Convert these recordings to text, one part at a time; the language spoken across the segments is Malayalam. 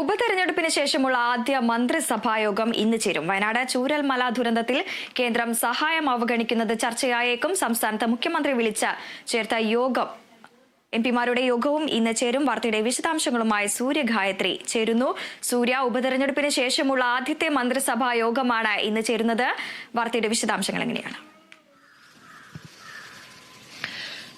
ഉപതെരഞ്ഞെടുപ്പിന് ശേഷമുള്ള ആദ്യ മന്ത്രിസഭായോഗം ഇന്ന് ചേരും. വയനാട് ചൂരൽമല ദുരന്തത്തിൽ കേന്ദ്രം സഹായം അവഗണിക്കുന്നത് ചർച്ചയായേക്കും. സംസ്ഥാനത്ത് മുഖ്യമന്ത്രി വിളിച്ച ചേർത്ത യോഗം. എം പിമാരുടെ യോഗവും ഇന്ന് ചേരും. വാർത്തയുടെ വിശദാംശങ്ങളുമായി സൂര്യ ഗായത്രി ചേരുന്നു. സൂര്യ ഉപതെരഞ്ഞെടുപ്പിന് ശേഷമുള്ള ആദ്യത്തെ മന്ത്രിസഭാ യോഗമാണ് ഇന്ന് ചേരുന്നത്. വാർത്തയുടെ വിശദാംശങ്ങൾ എങ്ങനെയാണ്?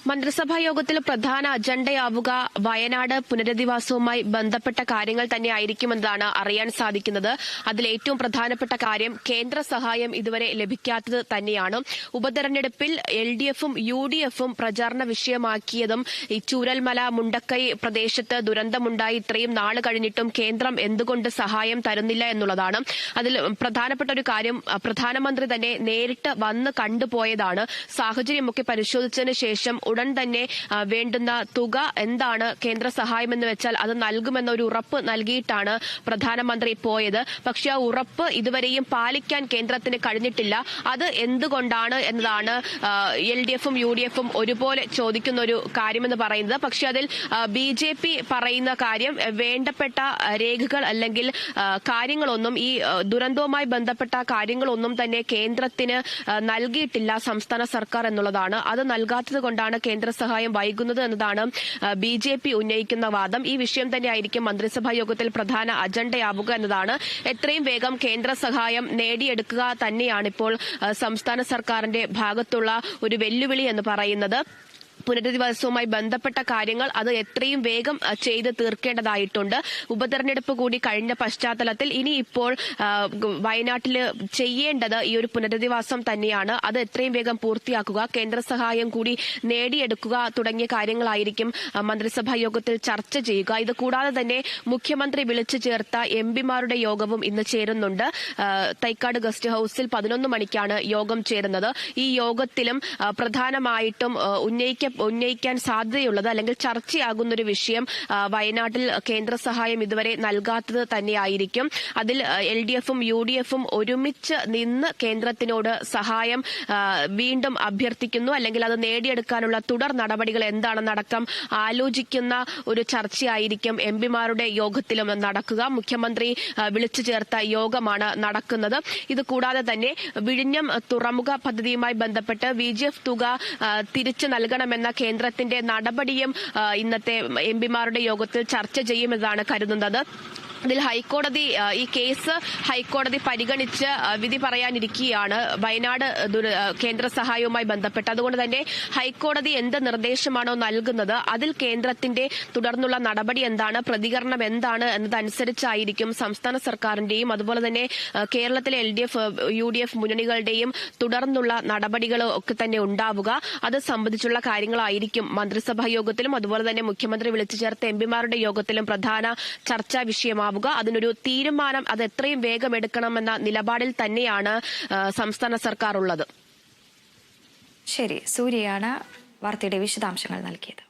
മന്ത്രിസഭാ യോഗത്തിൽ പ്രധാന അജണ്ടയാവുക വയനാട് പുനരധിവാസവുമായി ബന്ധപ്പെട്ട കാര്യങ്ങൾ തന്നെ ആയിരിക്കുമെന്നതാണ് അറിയാൻ സാധിക്കുന്നത്. അതിൽ ഏറ്റവും പ്രധാനപ്പെട്ട കാര്യം കേന്ദ്ര സഹായം ഇതുവരെ ലഭിക്കാത്തത് തന്നെയാണ്. ഉപതെരഞ്ഞെടുപ്പിൽ എൽ ഡി എഫും യു ഡി എഫും പ്രചാരണ വിഷയമാക്കിയതും ഈ ചൂരൽമല മുണ്ടക്കൈ പ്രദേശത്ത് ദുരന്തമുണ്ടായി. ഇത്രയും നാൾ കഴിഞ്ഞിട്ടും കേന്ദ്രം എന്തുകൊണ്ട് സഹായം തരുന്നില്ല എന്നുള്ളതാണ്. അതിൽ പ്രധാനപ്പെട്ട ഒരു കാര്യം പ്രധാനമന്ത്രി തന്നെ നേരിട്ട് വന്ന് കണ്ടുപോയതാണ്. സാഹചര്യമൊക്കെ പരിശോധിച്ചതിന് ശേഷം ഉടൻ തന്നെ വേണ്ടുന്ന തുക എന്താണ് കേന്ദ്ര സഹായമെന്ന് വെച്ചാൽ അത് നൽകുമെന്ന ഒരു ഉറപ്പ് നൽകിയിട്ടാണ് പ്രധാനമന്ത്രി പോയത്. പക്ഷേ ആ ഉറപ്പ് ഇതുവരെയും പാലിക്കാൻ കേന്ദ്രത്തിന് കഴിഞ്ഞിട്ടില്ല. അത് എന്തുകൊണ്ടാണ് എന്നതാണ് എൽ ഡി എഫും യു ഡി എഫും ഒരുപോലെ ചോദിക്കുന്ന ഒരു കാര്യമെന്ന് പറയുന്നത്. പക്ഷെ അതിൽ ബി ജെ പി പറയുന്ന കാര്യം വേണ്ടപ്പെട്ട രേഖകൾ അല്ലെങ്കിൽ കാര്യങ്ങളൊന്നും ഈ ദുരന്തവുമായി ബന്ധപ്പെട്ട കാര്യങ്ങളൊന്നും തന്നെ കേന്ദ്രത്തിന് നൽകിയിട്ടില്ല സംസ്ഥാന സർക്കാർ എന്നുള്ളതാണ്. അത് നൽകാത്തത് കൊണ്ടാണ് കേന്ദ്ര സഹായം വൈകുന്നത് എന്നതാണ് ബി ജെ പി ഉന്നയിക്കുന്ന വാദം. ഈ വിഷയം തന്നെയായിരിക്കും മന്ത്രിസഭാ യോഗത്തിൽ പ്രധാന അജണ്ടയാവുക എന്നതാണ്. എത്രയും വേഗം കേന്ദ്ര സഹായം നേടിയെടുക്കുക തന്നെയാണ് ഇപ്പോൾ സംസ്ഥാന സർക്കാരിന്റെ ഭാഗത്തുള്ള ഒരു വെല്ലുവിളി എന്ന് പറയുന്നത്. പുനരധിവാസവുമായി ബന്ധപ്പെട്ട കാര്യങ്ങൾ അത് എത്രയും വേഗം ചെയ്ത് തീർക്കേണ്ടതായിട്ടുണ്ട്. ഉപതെരഞ്ഞെടുപ്പ് കൂടി കഴിഞ്ഞ പശ്ചാത്തലത്തിൽ ഇനി ഇപ്പോൾ വയനാട്ടിൽ ചെയ്യേണ്ടത് ഈ ഒരു പുനരധിവാസം തന്നെയാണ്. അത് എത്രയും വേഗം പൂർത്തിയാക്കുക കേന്ദ്ര സഹായം കൂടി നേടിയെടുക്കുക തുടങ്ങിയ കാര്യങ്ങളായിരിക്കും മന്ത്രിസഭാ യോഗത്തിൽ ചർച്ച ചെയ്യുക. ഇത് കൂടാതെ തന്നെ മുഖ്യമന്ത്രി വിളിച്ചു ചേർത്ത എം പിമാരുടെ യോഗവും ഇന്ന് ചേരുന്നുണ്ട്. തൈക്കാട് ഗസ്റ്റ് ഹൌസിൽ പതിനൊന്ന് മണിക്കാണ് യോഗം ചേരുന്നത്. ഈ യോഗത്തിലും പ്രധാനമായിട്ടും ഉന്നയിക്ക ഉന്നയിക്കാൻ സാധ്യതയുള്ളത് അല്ലെങ്കിൽ ചർച്ചയാകുന്ന ഒരു വിഷയം വയനാട്ടിൽ കേന്ദ്ര സഹായം ഇതുവരെ നൽകാത്തത് തന്നെയായിരിക്കും. അതിൽ എൽ ഡി എഫും യു ഡി എഫും ഒരുമിച്ച് നിന്ന് കേന്ദ്രത്തിനോട് സഹായം വീണ്ടും അഭ്യർത്ഥിക്കുന്നു. അല്ലെങ്കിൽ അത് നേടിയെടുക്കാനുള്ള തുടർ നടപടികൾ എന്താണെന്നടക്കം ആലോചിക്കുന്ന ഒരു ചർച്ചയായിരിക്കും എം പിമാരുടെ യോഗത്തിലും നടക്കുക. മുഖ്യമന്ത്രി വിളിച്ചു ചേർത്ത യോഗമാണ് നടക്കുന്നത്. ഇത് കൂടാതെ തന്നെ വിഴിഞ്ഞം തുറമുഖ പദ്ധതിയുമായി ബന്ധപ്പെട്ട് വി തുക തിരിച്ചു നൽകണമെന്ന് എന്ന കേന്ദ്രത്തിന്റെ നടപടിയും ഇന്നത്തെ എം പിമാരുടെ യോഗത്തിൽ ചർച്ച ചെയ്യുമെന്നാണ് കരുതുന്നത്. ഇതിൽ ഹൈക്കോടതി ഈ കേസ് ഹൈക്കോടതി പരിഗണിച്ച് വിധി പറയാനിരിക്കുകയാണ്. വയനാട് കേന്ദ്ര സഹായവുമായി ബന്ധപ്പെട്ട്. അതുകൊണ്ട് തന്നെ ഹൈക്കോടതി എന്ത് നിർദ്ദേശമാണോ നൽകുന്നത് അതിൽ കേന്ദ്രത്തിന്റെ തുടർന്നുള്ള നടപടി എന്താണ് പ്രതികരണം എന്താണ് എന്നതനുസരിച്ചായിരിക്കും സംസ്ഥാന സർക്കാരിന്റെയും അതുപോലെ തന്നെ കേരളത്തിലെ L D F U D F മുന്നണികളുടെയും തുടർന്നുള്ള നടപടികൾ ഒക്കെ തന്നെ ഉണ്ടാവുക. അത് സംബന്ധിച്ചുള്ള കാര്യങ്ങളായിരിക്കും മന്ത്രിസഭാ യോഗത്തിലും അതുപോലെ തന്നെ മുഖ്യമന്ത്രി വിളിച്ചു ചേർത്ത എംപിമാരുടെ യോഗത്തിലും പ്രധാന ചർച്ചാ വിഷയമാവും ഉണ്ടാവുക. അതിനൊരു തീരുമാനം അത് എത്രയും വേഗം എടുക്കണമെന്ന നിലപാടിൽ തന്നെയാണ് സംസ്ഥാന സർക്കാർ ഉള്ളത് ശരി. സൂര്യയാണ് വാർത്തയുടെ വിശദാംശങ്ങൾ നൽകിയത്.